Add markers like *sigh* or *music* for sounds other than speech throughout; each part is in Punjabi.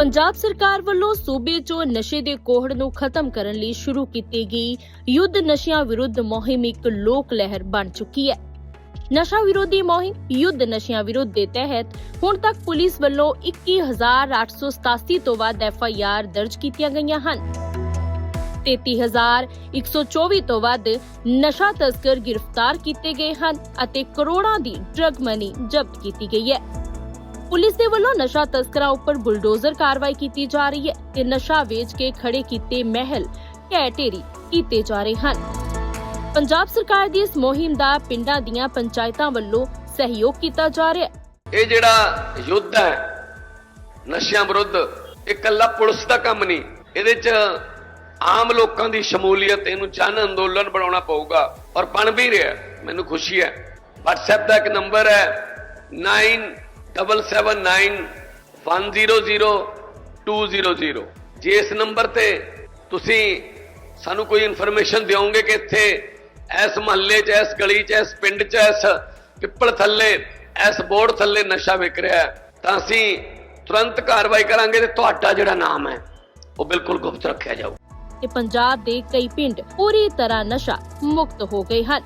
ਪੰਜਾਬ ਸਰਕਾਰ ਵੱਲੋਂ ਸੂਬੇ 'ਚੋਂ ਨਸ਼ੇ ਦੇ ਕੋਹੜ ਨੂੰ ਖਤਮ ਕਰਨ ਲਈ ਸ਼ੁਰੂ ਕੀਤੀ ਗਈ ਯੁੱਧ ਨਸ਼ਿਆਂ ਵਿਰੁੱਧ ਮੁਹਿੰਮ ਇੱਕ ਲੋਕ ਲਹਿਰ ਬਣ ਚੁੱਕੀ ਹੈ। ਨਸ਼ਾ ਵਿਰੋਧੀ ਮੁਹਿੰਮ ਯੁੱਧ ਨਸ਼ਿਆਂ ਵਿਰੁੱਧ ਦੇ ਤਹਿਤ ਹੁਣ ਤੱਕ ਪੁਲਿਸ ਵੱਲੋਂ 21887 ਤੋਂ ਵੱਧ ਐਫ ਆਈ ਆਰ ਦਰਜ ਕੀਤੀਆਂ ਗਈਆਂ ਹਨ। 33124 ਤੋਂ ਵੱਧ ਨਸ਼ਾ ਤਸਕਰ ਗ੍ਰਿਫਤਾਰ ਕੀਤੇ ਗਏ ਹਨ ਅਤੇ ਕਰੋੜਾਂ ਦੀ ਡਰਗ ਮਨੀ ਜ਼ਬਤ ਕੀਤੀ ਗਈ ਹੈ। ਪੁਲਿਸ ਦੇ ਵੱਲੋਂ ਨਸ਼ਾ ਤਸਕਰਾਂ ਉੱਪਰ ਬੁਲਡੋਜ਼ਰ ਕਾਰਵਾਈ ਕੀਤੀ ਜਾ ਰਹੀ ਹੈ ਤੇ ਨਸ਼ਾ ਵੇਚ ਕੇ ਖੜੇ ਕੀਤੇ ਮਹਿਲ ਢਹਿ ਢੇਰੀ ਕੀਤੇ ਜਾ ਰਹੇ ਹਨ। ਪੰਜਾਬ ਸਰਕਾਰ ਦੀ ਇਸ ਮੁਹਿੰਮ ਦਾ ਪਿੰਡਾਂ ਦੀਆਂ ਪੰਚਾਇਤਾਂ ਵੱਲੋਂ ਸਹਿਯੋਗ ਕੀਤਾ ਜਾ ਰਿਹਾ ਹੈ। ਇਹ ਜਿਹੜਾ ਯੁੱਧ ਹੈ, ਨਸ਼ਿਆਂ ਵਿਰੁੱਧ, ਇਹ ਇਕੱਲਾ ਪੁਲਿਸ ਦਾ ਕੰਮ ਨਹੀਂ। ਇਹਦੇ 'ਚ ਆਮ ਲੋਕਾਂ ਦੀ ਸ਼ਮੂਲੀਅਤ, ਇਹਨੂੰ ਜਨ ਅੰਦੋਲਨ ਬਣਾਉਣਾ ਪਊਗਾ ਔਰ ਬਣ ਵੀ ਰਿਹਾ ਮੈਨੂੰ ਖੁਸ਼ੀ ਹੈ। WhatsApp ਦਾ ਇੱਕ ਨੰਬਰ ਹੈ 9779100200 ਜੇ ਇਸ ਨੰਬਰ ਤੇ ਤੁਸੀਂ ਸਾਨੂੰ ਕੋਈ ਇਨਫੋਰਮੇਸ਼ਨ ਦਿਓਗੇ ਕਿ ਇੱਥੇ ਇਸ ਮਹੱਲੇ 'ਚ, ਇਸ ਗਲੀ 'ਚ, ਇਸ ਪਿੰਡ 'ਚ, ਇਸ ਪਿੱਪਲ ਥੱਲੇ, ਇਸ ਬੋਰਡ ਥੱਲੇ ਨਸ਼ਾ ਵਿਕ ਰਿਹਾ ਤਾਂ ਅਸੀਂ ਤੁਰੰਤ ਕਾਰਵਾਈ ਕਰਾਂਗੇ ਤੇ ਤੁਹਾਡਾ ਜਿਹੜਾ ਨਾਮ ਹੈ, ਉਹ ਬਿਲਕੁਲ ਗੁਪਤ ਰੱਖਿਆ ਜਾਊ। ਤੇ ਪੰਜਾਬ ਦੇ ਕਈ ਪਿੰਡ ਪੂਰੀ ਤਰ੍ਹਾਂ ਨਸ਼ਾ ਮੁਕਤ ਹੋ ਗਏ ਹਨ।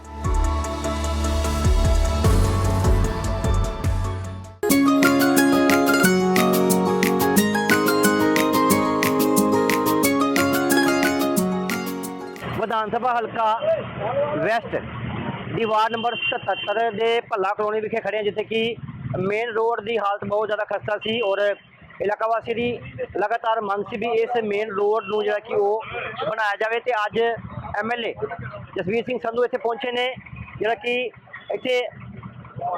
ਸਭਾ ਹਲਕਾ ਵੈਸਟ ਦੀ ਵਾਰਡ ਨੰਬਰ 77 ਦੇ ਭੱਲਾ ਕਲੋਨੀ ਵਿਖੇ ਖੜੇ ਹਾਂ, ਜਿੱਥੇ ਕਿ ਮੇਨ ਰੋਡ ਦੀ ਹਾਲਤ ਬਹੁਤ ਜ਼ਿਆਦਾ ਖਸਤਾ ਸੀ ਔਰ ਇਲਾਕਾ ਵਾਸੀ ਦੀ ਲਗਾਤਾਰ ਮੰਗ ਸੀ ਵੀ ਇਸ ਮੇਨ ਰੋਡ ਨੂੰ ਜਿਹੜਾ ਕਿ ਉਹ ਬਣਾਇਆ ਜਾਵੇ ਤੇ ਅੱਜ ਐਮਐਲਏ ਜਸਵੀਰ ਸਿੰਘ ਸੰਧੂ ਇੱਥੇ ਪਹੁੰਚੇ ਨੇ, ਜਿਹੜਾ ਕਿ ਇੱਥੇ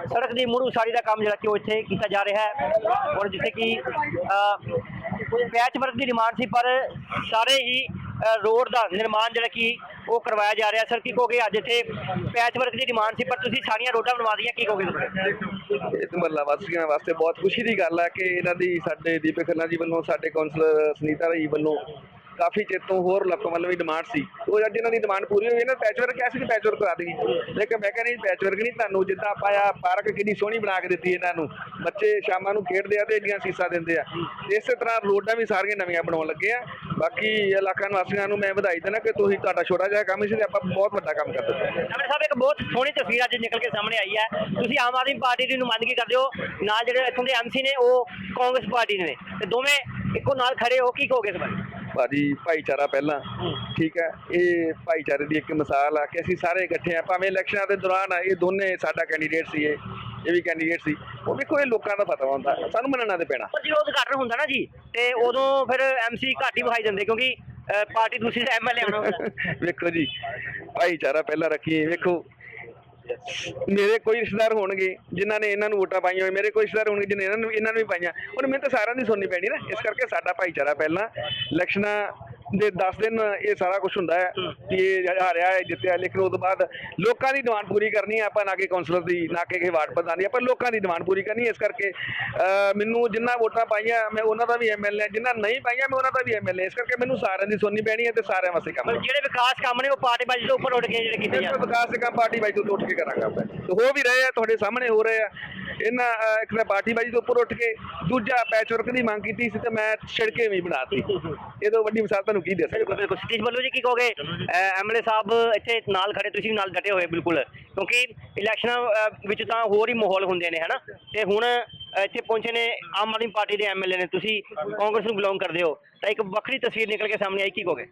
ਸੜਕ ਦੀ ਮੁੜ ਉਸਾਰੀ ਦਾ ਕੰਮ ਜਿਹੜਾ ਕਿ ਉਹ ਇੱਥੇ ਕੀਤਾ ਜਾ ਰਿਹਾ ਹੈ ਔਰ ਜਿੱਥੇ ਕਿ ਪੈਚ ਵਰਕ ਦੀ ਡਿਮਾਂਡ ਸੀ ਪਰ ਸਾਰੇ ਹੀ ਰੋਡ ਦਾ ਨਿਰਮਾਣ ਜਿਹੜਾ ਕਿ ਉਹ ਕਰਵਾਇਆ ਜਾ ਰਿਹਾ ਸਰ, ਕੀ ਕਹੋਗੇ ਅੱਜ ਇੱਥੇ ਪੈਚ ਵਰਕ ਦੀ ਡਿਮਾਂਡ ਸੀ, ਪਰ ਤੁਸੀਂ ਸਾਰੀਆਂ ਰੋਡਾਂ ਬਣਵਾ ਦੀਆਂ ਕੀ ਕਹੋਗੇ ਤੁਸੀਂ? ਇਸ ਮਹੱਲਾ ਵਾਸੀਆਂ ਵਾਸਤੇ ਬਹੁਤ ਖੁਸ਼ੀ ਦੀ ਗੱਲ ਹੈ ਕਿ ਇਹਨਾਂ ਦੀ ਸਾਡੇ ਦੀਪਕ ਖੰਨਾ ਜੀ ਵੱਲੋਂ, ਸਾਡੇ ਕਾਉਂਸਲਰ ਸੁਨੀਤਾ ਰਾਈ ਵੱਲੋਂ ਕਾਫੀ ਚਿਰ ਤੋਂ ਹੋਰ ਲੋਕਾਂ ਵੱਲੋਂ ਵੀ ਡਿਮਾਂਡ ਸੀ। ਉਹ ਅੱਜ ਇਹਨਾਂ ਦੀ ਡਿਮਾਂਡ ਪੂਰੀ ਹੋਈ ਇਹਨਾਂ ਪੈਚਵਰਕ ਕਿਹਾ ਸੀ ਕਿ ਪੈਚਵਰਕ ਕਰਾ ਦੇਗੀ ਲੇਕਿਨ ਮੈਂ ਕਹਿੰਦਾ ਨਹੀਂ ਪੈਚਵਰਕ ਨਹੀਂ ਤੁਹਾਨੂੰ, ਜਿੱਦਾਂ ਆਪਾਂ ਆ ਪਾਰਕ ਕਿੰਨੀ ਸੋਹਣੀ ਬਣਾ ਕੇ ਦਿੱਤੀ ਇਹਨਾਂ ਨੂੰ। ਬੱਚੇ ਸ਼ਾਮਾਂ ਨੂੰ ਖੇਡਦੇ ਆ ਤੇ ਇੰਨੀਆਂ ਸੀਸਾਂ ਦਿੰਦੇ ਆ। ਇਸੇ ਤਰ੍ਹਾਂ ਰੋਡਾਂ ਵੀ ਸਾਰੀਆਂ ਨਵੀਆਂ ਬਣਾਉਣ ਲੱਗੇ ਆ। ਬਾਕੀ ਇਲਾਕਾ ਨਿਵਾਸੀਆਂ ਨੂੰ ਮੈਂ ਵਧਾਈ ਦੇਣਾ ਕਿ ਤੁਸੀਂ ਤੁਹਾਡਾ ਛੋਟਾ ਜਿਹਾ ਕੰਮ ਸੀ ਤੇ ਆਪਾਂ ਬਹੁਤ ਵੱਡਾ ਕੰਮ ਕਰ ਦਿੱਤਾ। ਐਮਐਲਏ ਸਾਹਿਬ, ਇੱਕ ਬਹੁਤ ਸੋਹਣੀ ਤਸਵੀਰ ਅੱਜ ਨਿਕਲ ਕੇ ਸਾਹਮਣੇ ਆਈ ਹੈ। ਤੁਸੀਂ ਆਮ ਆਦਮੀ ਪਾਰਟੀ ਦੀ ਨੁਮਾਇੰਦਗੀ ਕਰਦੇ ਹੋ। ਨਾਲ ਜਿਹੜੇ ਇੱਥੋਂ ਦੇ ਐਮਸੀ ਨੇ, ਉਹ ਕਾਂਗਰਸ ਪਾਰਟੀ ਦੇ ਨੇ। ਤੇ ਦੋਵੇਂ ਇੱਕੋ ਨਾਲ ਖੜੇ ਹੋ, ਕੀ ਕਹੋਗੇ ਇਸ ਬਾਰੇ? ਭਾਜੀ ਭਾਈਚਾਰਾ ਪਹਿਲਾਂ ਠੀਕ ਹੈ ਇਹ ਭਾਈਚਾਰੇ ਦੀ ਇੱਕ ਮਿਸਾਲ ਆ ਕਿ ਅਸੀਂ ਸਾਰੇ ਇਕੱਠੇ ਆ ਭਾਵੇਂ ਇਲੈਕਸ਼ਨਾਂ ਦੇ ਦੌਰਾਨ ਇਹ ਦੋਨੇ ਸਾਡਾ ਕੈਂਡੀਡੇਟ ਸੀ ਇਹ ਇਹ ਵੀ ਕੈਂਡੀਡੇਟ ਸੀ। ਉਹ ਵੇਖੋ ਇਹ ਲੋਕਾਂ ਦਾ ਫਤਵਾ ਹੁੰਦਾ ਸਾਨੂੰ ਮੰਨਣਾ ਤੇ ਪੈਣਾ। ਪਰ ਜਦੋਂ ਉਦਘਾਟਨ ਹੁੰਦਾ ਨਾ ਜੀ ਤੇ ਉਦੋਂ ਫਿਰ ਐਮਸੀ ਘੱਟ ਹੀ ਵਿਖਾਈ ਦਿੰਦੇ ਕਿਉਂਕਿ ਪਾਰਟੀ ਦੂਸਰੀ ਦਾ ਐਮਐਲਏ ਆਉਣਾ *laughs* ਵੇਖੋ ਜੀ ਭਾਈਚਾਰਾ ਪਹਿਲਾਂ ਰੱਖੀਏ ਵੇਖੋ ਮੇਰੇ ਕੋਈ ਰਿਸ਼ਤੇਦਾਰ ਹੋਣਗੇ, ਜਿਨ੍ਹਾਂ ਨੇ ਇਹਨਾਂ ਨੂੰ ਵੋਟਾਂ ਪਾਈਆਂ ਹੋਏ ਮੇਰੇ ਕੋਈ ਰਿਸ਼ਤੇਦਾਰ ਹੋਣਗੇ, ਜਿਨ੍ਹਾਂ ਇਹਨਾਂ ਨੂੰ ਇਹਨਾਂ ਨੂੰ ਵੀ ਪਾਈਆਂ। ਹੁਣ ਮੈਨੂੰ ਤਾਂ ਸਾਰਿਆਂ ਦੀ ਸੁਣਨੀ ਪੈਣੀ ਨਾ। ਇਸ ਕਰਕੇ ਸਾਡਾ ਭਾਈਚਾਰਾ ਪਹਿਲਾਂ ਇਲੈਕਸ਼ਨਾਂ ਦੇ 10 ਦਿਨ ਇਹ ਸਾਰਾ ਕੁਝ ਹੁੰਦਾ ਹੈ ਕਿ ਇਹ ਹਾਰਿਆ ਹੈ ਜਿੱਤਿਆ ਲੇਕਿਨ ਉਸ ਤੋਂ ਬਾਅਦ ਲੋਕਾਂ ਦੀ ਡਿਮਾਂਡ ਪੂਰੀ ਕਰਨੀ ਹੈ। ਆਪਾਂ ਨਾ ਕਿ ਕਾਉਂਸਲਰ ਦੀ ਨਾ ਕਿ ਕਿਸੇ ਵਾਰਡ ਪ੍ਰਧਾਨ ਦੀ। ਆਪਾਂ ਲੋਕਾਂ ਦੀ ਡਿਮਾਂਡ ਪੂਰੀ ਕਰਨੀ ਹੈ। ਇਸ ਕਰਕੇ ਅਹ, ਮੈਨੂੰ ਜਿੰਨਾ ਵੋਟਾਂ ਪਾਈਆਂ ਮੈਂ ਉਹਨਾਂ ਦਾ ਵੀ ਐਮਐਲਏ ਜਿੰਨਾ ਨਹੀਂ ਪਾਈਆਂ ਮੈਂ ਉਹਨਾਂ ਦਾ ਵੀ ਐਮਐਲਏ ਇਸ ਕਰਕੇ ਮੈਨੂੰ ਸਾਰਿਆਂ ਦੀ ਸੁਣਨੀ ਪੈਣੀ ਹੈ ਤੇ ਸਾਰਿਆਂ ਵਾਸਤੇ ਕੰਮ ਪਰ ਜਿਹੜੇ ਵਿਕਾਸ ਕੰਮ ਨੇ ਉਹ ਪਾਰਟੀ ਬਾਜੀ ਤੋਂ ਉੱਪਰ ਉੱਠ ਕੇ ਜਿਹੜੇ ਕੀਤੇ ਜਾਂਦੇ ਵਿਕਾਸ ਦੇ ਕੰਮ ਪਾਰਟੀ ਬਾਈ ਤੋਂ ਉੱਠ ਕੇ ਕਰਾਂਗਾ ਮੈਂ ਤੇ ਹੋ ਵੀ ਰਹੇ ਆ ਤੁਹਾਡੇ ਸਾਹਮਣੇ ਹੋ ਰਹੇ ਆ। ਇਹਨਾਂ ਅਹ, ਇੱਕ ਤਾਂ ਪਾਰਟੀ ਬਾਜੀ ਤੋਂ ਉੱਪਰ ਉੱਠ ਕੇ ਦੂਜਾ ਪੈਚਵਰਕ ਦੀ ਮੰਗ ਕੀਤੀ ਸੀ ਤੇ ਮੈਂ ਛਿੜਕੇ ਵੀ ਬਣਾਤੀ। *laughs* ਇਹ ਤੋਂ ਵੱਡੀ ਮਿਸਾਲ ਤੁਹਾਨੂੰ ਕੀ ਦੇ ਬਿਲਕੁਲ ਬਿਲਕੁਲ ਸਤੀਸ਼ ਬੱਲੂ ਜੀ ਕੀ ਕਹੋਗੇ? ਐਮਐਲਏ ਸਾਹਿਬ ਇੱਥੇ ਨਾਲ ਖੜੇ ਤੁਸੀਂ ਵੀ ਨਾਲ ਡਟੇ ਹੋਏ ਬਿਲਕੁਲ। ਕਿਉਂਕਿ ਇਲੈਕਸ਼ਨਾਂ ਵਿੱਚ ਤਾਂ ਹੋਰ ਹੀ ਮਾਹੌਲ ਹੁੰਦੇ ਨੇ ਹਨਾ? ਤੇ ਹੁਣ ਇੱਥੇ ਪਹੁੰਚੇ ਨੇ ਆਮ ਆਦਮੀ ਪਾਰਟੀ ਦੇ ਐਮਐਲਏ ਨੇ। ਤੁਸੀਂ ਕਾਂਗਰਸ ਨੂੰ ਬਿਲੋਂਗ ਕਰਦੇ ਹੋ। ਤਾਂ ਇੱਕ ਵੱਖਰੀ ਤਸਵੀਰ ਨਿਕਲ ਕੇ ਸਾਹਮਣੇ ਆਈ ਕੀ ਕਹੋਗੇ?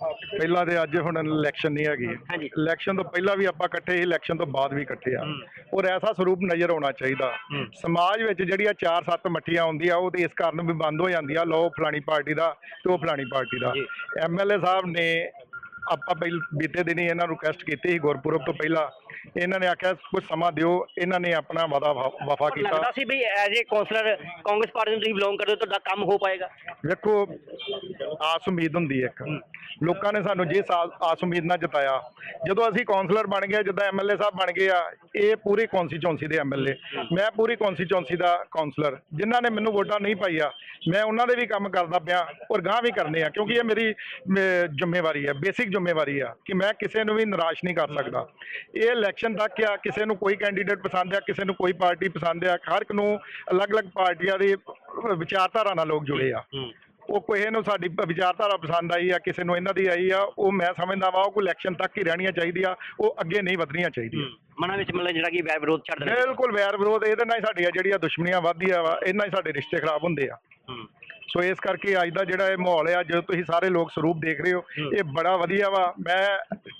ਪਹਿਲਾਂ ਤੇ ਅੱਜ ਹੁਣ ਇਲੈਕਸ਼ਨ ਨਹੀਂ ਹੈਗੀ। ਇਲੈਕਸ਼ਨ ਤੋਂ ਪਹਿਲਾਂ ਵੀ ਆਪਾਂ ਇਕੱਠੇ ਸੀ ਇਲੈਕਸ਼ਨ ਤੋਂ ਬਾਅਦ ਵੀ ਇਕੱਠੇ ਆ ਹੂੰ। ਔਰ ਐਸਾ ਸਰੂਪ ਨਜ਼ਰ ਆਉਣਾ ਚਾਹੀਦਾ ਹੂੰ। ਸਮਾਜ ਵਿੱਚ ਜਿਹੜੀਆਂ 4-7 ਮੱਠੀਆਂ ਹੁੰਦੀਆਂ ਉਹ ਤੇ ਇਸ ਕਾਰਨ ਵੀ ਬੰਦ ਹੋ ਜਾਂਦੀਆਂ ਲੋ ਫਲਾਣੀ ਪਾਰਟੀ ਦਾ ਤੇ ਉਹ ਫਲਾਣੀ ਪਾਰਟੀ ਦਾ। ਐਮਐਲਏ ਸਾਹਿਬ ਨੇ ਆਪਾਂ ਪਹਿਲ ਬੀਤੇ ਦਿਨੀ ਇਹਨਾਂ ਨੂੰ ਰਿਕਵੈਸਟ ਕੀਤੀ ਸੀ ਗੁਰਪੁਰਬ ਤੋਂ ਪਹਿਲਾਂ। ਇਹਨਾਂ ਨੇ ਆਖਿਆ ਕੁਝ ਸਮਾਂ ਦਿਓ ਇਹਨਾਂ ਨੇ ਆਪਣਾ ਵਾਦਾ ਵਫਾ ਕੀਤਾ। ਲੱਗਦਾ ਸੀ ਵੀ as a councillor Congress party ਨੂੰ ਤੁਸੀਂ ਬਿਲੋਂਗ ਕਰਦੇ ਹੋ ਤੁਹਾਡਾ ਕੰਮ ਹੋ ਪਾਏਗਾ। ਵੇਖੋ ਆਸ ਉਮੀਦ ਹੁੰਦੀ ਹੈ ਇੱਕ। ਲੋਕਾਂ ਨੇ ਸਾਨੂੰ ਜੇ ਸਾ- ਆਸ ਉਮੀਦ ਨਾਲ ਜਿਤਾਇਆ ਜਦੋਂ ਅਸੀਂ ਕਾਉਂਸਲਰ ਬਣ ਗਏ ਜਦੋਂ ਐਮਐਲਏ ਸਾਹਿਬ ਬਣ ਗਏ ਆ ਇਹ ਪੂਰੀ ਕੌਂਸਟੀਚੁਐਂਸੀ ਦੇ ਐਮਐਲਏ ਮੈਂ ਪੂਰੀ ਕੌਂਸਟੀਚੁਐਂਸੀ ਦਾ ਕਾਉਂਸਲਰ ਜਿਨ੍ਹਾਂ ਨੇ ਮੈਨੂੰ ਵੋਟਾਂ ਨਹੀਂ ਪਾਈਆਂ ਮੈਂ ਉਹਨਾਂ ਦੇ ਵੀ ਕੰਮ ਕਰਦਾ ਪਿਆ ਔਰ ਗਾਂ ਵੀ ਕਰਨੇ ਆ ਕਿਉਂਕਿ ਇਹ ਮੇਰੀ ਅਮ, ਜ਼ਿੰਮੇਵਾਰੀ ਹੈ। ਬੇਸਿਕ ਜ਼ਿੰਮੇਵਾਰੀ ਆ ਕਿ ਮੈਂ ਕਿਸੇ ਨੂੰ ਵੀ ਨਿਰਾਸ਼ ਨਹੀਂ ਕਰ ਸਕਦਾ। ਇਹ ਇਲੈਕਸ਼ਨ ਤੱਕ ਆ ਕਿਸੇ ਨੂੰ ਕੋਈ ਕੈਂਡੀਡੇਟ ਪਸੰਦ ਆ ਕਿਸੇ ਨੂੰ ਕੋਈ ਪਾਰਟੀ ਪਸੰਦ ਆ ਹਰ ਇੱਕ ਨੂੰ ਅਲੱਗ-ਅਲੱਗ ਪਾਰਟੀਆਂ ਦੇ ਵਿਚਾਰਧਾਰਾ ਨਾਲ ਲੋਕ ਜੁੜੇ ਆ। ਉਹ ਕਿਸੇ ਨੂੰ ਸਾਡੀ ਵਿਚਾਰਧਾਰਾ ਪਸੰਦ ਆਈ ਆ ਕਿਸੇ ਨੂੰ ਇਹਨਾਂ ਦੀ ਆਈ ਆ ਉਹ ਮੈਂ ਸਮਝਦਾ ਵਾ ਉਹ ਕੋਈ ਇਲੈਕਸ਼ਨ ਤੱਕ ਹੀ ਰਹਿਣੀਆਂ ਚਾਹੀਦੀਆਂ ਉਹ ਅੱਗੇ ਨਹੀਂ ਵਧਣੀਆਂ ਚਾਹੀਦੀਆਂ। ਮਨਾਂ ਵਿੱਚ ਮਤਲਬ ਜਿਹੜਾ ਕਿ ਵੈਰ ਵਿਰੋਧ ਛੱਡ ਦੇਣਾ ਬਿਲਕੁਲ ਵੈਰ ਵਿਰੋਧ ਇਹਦੇ ਨਾਲ ਹੀ ਸਾਡੀਆਂ ਜਿਹੜੀਆਂ ਦੁਸ਼ਮਣੀਆਂ ਵੱਧਦੀਆਂ ਵਾ ਇਹਨਾਂ ਹੀ ਸਾਡੇ ਰਿਸ਼ਤੇ ਖਰਾਬ ਹੁੰਦੇ ਆ। ਸੋ ਇਸ ਕਰਕੇ ਅੱਜ ਦਾ ਜਿਹੜਾ ਇਹ ਮਾਹੌਲ ਆ ਜਦੋਂ ਤੁਸੀਂ ਸਾਰੇ ਲੋਕ ਸਰੂਪ ਦੇਖ ਰਹੇ ਹੋ ਇਹ ਬੜਾ ਵਧੀਆ ਵਾ। ਮੈਂ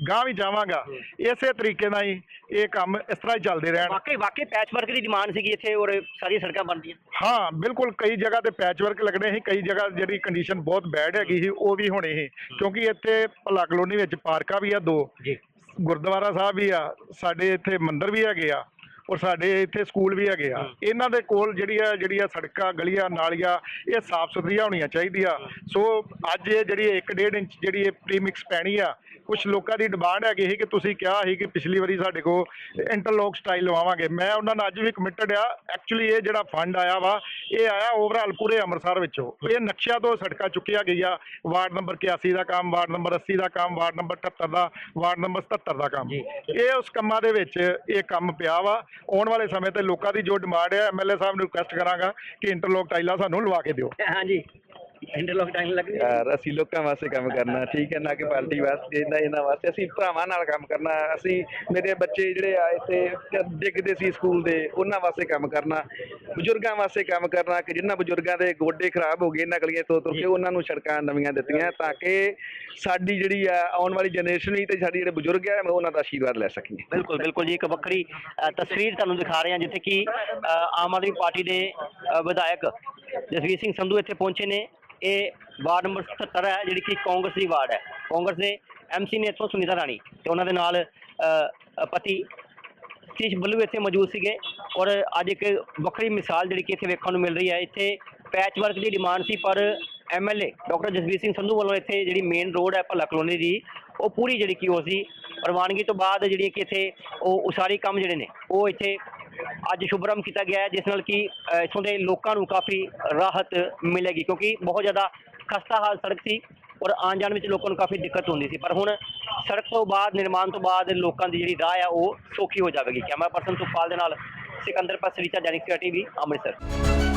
ਗਾਂ ਵੀ ਜਾਵਾਂਗਾ। ਇਸੇ ਤਰੀਕੇ ਨਾਲ ਹੀ ਇਹ ਕੰਮ ਇਸ ਤਰ੍ਹਾਂ ਹੀ ਚੱਲਦੇ ਰਹਿਣ। ਵਾਕਈ ਵਾਕਈ ਪੈਚ ਵਰਕ ਦੀ ਡਿਮਾਂਡ ਸੀਗੀ ਇੱਥੇ ਔਰ ਸਾਰੀ ਸੜਕਾਂ ਬਣਦੀਆਂ ਹਾਂ ਬਿਲਕੁਲ ਕਈ ਜਗ੍ਹਾ ਤੇ ਪੈਚ ਵਰਕ ਲੱਗਣੇ ਸੀ ਕਈ ਜਗ੍ਹਾ ਜਿਹੜੀ ਕੰਡੀਸ਼ਨ ਬਹੁਤ ਬੈਡ ਹੈਗੀ ਸੀ ਉਹ ਵੀ ਹੋਣੀ ਸੀ। ਕਿਉਂਕਿ ਇੱਥੇ ਭੱਲਾ ਕਲੋਨੀ ਵਿੱਚ ਪਾਰਕਾਂ ਵੀ ਆ ਦੋ। ਜੀ। ਗੁਰਦੁਆਰਾ ਸਾਹਿਬ ਵੀ ਆ ਸਾਡੇ ਇੱਥੇ ਮੰਦਿਰ ਵੀ ਹੈਗੇ ਆ। ਔਰ ਸਾਡੇ ਇੱਥੇ ਸਕੂਲ ਵੀ ਹੈਗੇ ਆ। ਇਹਨਾਂ ਦੇ ਕੋਲ ਜਿਹੜੀ ਆ ਜਿਹੜੀ ਆ ਸੜਕਾਂ ਗਲੀਆਂ ਨਾਲੀਆਂ ਇਹ ਸਾਫ਼ ਸੁਥਰੀਆਂ ਹੋਣੀਆਂ ਚਾਹੀਦੀਆਂ। ਸੋ ਅੱਜ ਇਹ ਜਿਹੜੀ 1.5 ਇੰਚ ਜਿਹੜੀ ਇਹ ਪ੍ਰੀਮਿਕਸ ਪੈਣੀ ਆ ਕੁਝ ਲੋਕਾਂ ਦੀ ਡਿਮਾਂਡ ਹੈਗੀ ਸੀ ਕਿ ਤੁਸੀਂ ਕਿਹਾ ਸੀ ਕਿ ਪਿਛਲੀ ਵਾਰੀ ਸਾਡੇ ਕੋਲ ਇੰਟਰਲੌਕ ਸਟਾਈਲ ਲਵਾਵਾਂਗੇ। ਮੈਂ ਉਹਨਾਂ ਨਾਲ ਅੱਜ ਵੀ ਕਮਿਟਡ ਆ। ਐਕਚੁਅਲੀ ਇਹ ਜਿਹੜਾ ਫੰਡ ਆਇਆ ਵਾ ਇਹ ਆਇਆ ਓਵਰਆਲ ਪੂਰੇ ਅੰਮ੍ਰਿਤਸਰ ਵਿੱਚੋਂ। ਇਹ ਨਕਸ਼ਿਆਂ ਤੋਂ ਸੜਕਾਂ ਚੁੱਕੀਆਂ ਗਈਆਂ। ਵਾਰਡ ਨੰਬਰ 81 ਦਾ ਕੰਮ ਵਾਰਡ ਨੰਬਰ 80 ਦਾ ਕੰਮ ਵਾਰਡ ਨੰਬਰ 78 ਦਾ ਵਾਰਡ ਨੰਬਰ 77 ਦਾ ਕੰਮ। ਇਹ ਉਸ ਕੰਮਾਂ ਦੇ ਵਿੱਚ ਇਹ ਕੰਮ ਪਿਆ ਵਾ। ਆਉਣ ਵਾਲੇ ਸਮੇਂ ਤੇ ਲੋਕਾਂ ਦੀ ਜੋ ਡਿਮਾਂਡ ਹੈ ਐਮਐਲਏ ਸਾਹਿਬ ਨੂੰ ਰਿਕੁਐਸਟ ਕਰਾਂਗਾ ਕਿ ਇੰਟਰਲੌਕ ਟਾਈਲਾਂ ਸਾਨੂੰ ਲਵਾ ਕੇ ਦਿਓ। ਹਾਂਜੀ। ਇੰਟਰਲੌਕ ਟਾਈਮ ਲੱਗਣੀ ਯਾਰ ਅਸੀਂ ਲੋਕਾਂ ਵਾਸਤੇ ਕੰਮ ਕਰਨਾ ਠੀਕ ਹੈ ਨਾ ਕਿ ਪਾਰਟੀ ਵਾਸਤੇ ਨਾ ਇਹਨਾਂ ਵਾਸਤੇ ਅਸੀਂ ਭਰਾਵਾਂ ਨਾਲ ਕੰਮ ਕਰਨਾ ਅਸੀਂ ਮੇਰੇ ਬੱਚੇ ਜਿਹੜੇ ਆ ਇੱਥੇ ਡਿੱਗਦੇ ਸੀ ਸਕੂਲ ਦੇ ਉਹਨਾਂ ਵਾਸਤੇ ਕੰਮ ਕਰਨਾ ਬਜ਼ੁਰਗਾਂ ਵਾਸਤੇ ਕੰਮ ਕਰਨਾ ਕਿ ਜਿਨ੍ਹਾਂ ਬਜ਼ੁਰਗਾਂ ਦੇ ਗੋਡੇ ਖਰਾਬ ਹੋ ਗਏ ਇਹਨਾਂ ਗਲੀਆਂ ਤੋਂ ਤੁਰ ਕੇ ਉਹਨਾਂ ਨੂੰ ਸੜਕਾਂ ਨਵੀਆਂ ਦਿੱਤੀਆਂ ਤਾਂ ਕਿ ਸਾਡੀ ਜਿਹੜੀ ਆ ਆਉਣ ਵਾਲੀ ਜਨਰੇਸ਼ਨ ਵੀ ਤੇ ਸਾਡੀ ਜਿਹੜੇ ਬਜ਼ੁਰਗ ਆ ਉਹਨਾਂ ਦਾ ਆਸ਼ੀਰਵਾਦ ਲੈ ਸਕੀਏ। ਬਿਲਕੁਲ ਬਿਲਕੁਲ ਜੀ ਇੱਕ ਵੱਖਰੀ ਤਸਵੀਰ ਤੁਹਾਨੂੰ ਦਿਖਾ ਰਹੇ ਹਾਂ ਜਿੱਥੇ ਕਿ ਆਮ ਆਦਮੀ ਪਾਰਟੀ ਦੇ ਵਿਧਾਇਕ ਜਸਵੀਰ ਸਿੰਘ ਸੰਧੂ ਇੱਥੇ ਪਹੁੰਚੇ ਨੇ। ਇਹ ਵਾਰਡ ਨੰਬਰ 77 ਹੈ, ਜਿਹੜੀ ਕਿ ਕਾਂਗਰਸ ਦੀ ਵਾਰਡ ਹੈ। ਕਾਂਗਰਸ ਦੇ ਐਮਸੀ ਨੇ ਇੱਥੋਂ ਸੁਨੀਤਾ ਰਾਣੀ ਤੇ ਉਹਨਾਂ ਦੇ ਨਾਲ ਪਤੀ ਸਤੀਸ਼ ਬੱਲੂ ਇੱਥੇ ਮੌਜੂਦ ਸੀਗੇ ਔਰ ਅੱਜ ਇੱਕ ਵੱਖਰੀ ਮਿਸਾਲ ਜਿਹੜੀ ਕਿ ਇੱਥੇ ਵੇਖਣ ਨੂੰ ਮਿਲ ਰਹੀ ਹੈ। ਇੱਥੇ ਪੈਚ ਵਰਕ ਦੀ ਡਿਮਾਂਡ ਸੀ, ਪਰ ਐਮਐਲਏ ਡਾਕਟਰ ਜਸਵੀਰ ਸਿੰਘ ਸੰਧੂ ਵੱਲੋਂ ਇੱਥੇ ਜਿਹੜੀ ਮੇਨ ਰੋਡ ਹੈ, ਭੱਲਾ ਕਲੋਨੀ ਦੀ, ਉਹ ਪੂਰੀ ਜਿਹੜੀ ਕਿ ਉਹ ਸੀ। ਪ੍ਰਵਾਨਗੀ ਤੋਂ ਬਾਅਦ ਜਿਹੜੀ ਕਿ ਇੱਥੇ ਉਹ ਉਸਾਰੀ ਕੰਮ ਜਿਹੜੇ ਨੇ, ਉਹ ਇੱਥੇ ਅੱਜ ਸ਼ੁਭਰੰਭ ਕੀਤਾ ਗਿਆ ਹੈ ਜਿਸ ਨਾਲ ਕਿ ਅ, ਇੱਥੋਂ ਦੇ ਲੋਕਾਂ ਨੂੰ ਕਾਫੀ ਰਾਹਤ ਮਿਲੇਗੀ ਕਿਉਂਕਿ ਬਹੁਤ ਜ਼ਿਆਦਾ ਖਸਤਾ ਹਾਲ ਸੜਕ ਸੀ ਔਰ ਆਉਣ ਜਾਣ ਵਿੱਚ ਲੋਕਾਂ ਨੂੰ ਕਾਫੀ ਦਿੱਕਤ ਹੁੰਦੀ ਸੀ। ਪਰ ਹੁਣ ਸੜਕ ਤੋਂ ਬਾਅਦ ਨਿਰਮਾਣ ਤੋਂ ਬਾਅਦ ਲੋਕਾਂ ਦੀ ਜਿਹੜੀ ਰਾਹ ਆ ਉਹ ਸੌਖੀ ਹੋ ਜਾਵੇਗੀ। ਕੈਮਰਾ ਪਰਸਨ ਸੁਖਪਾਲ ਦੇ ਨਾਲ ਸਿਕੰਦਰ ਪਸਰੀਚਾ ਜੈਨਿਕ ਟੀਵੀ ਅੰਮ੍ਰਿਤਸਰ।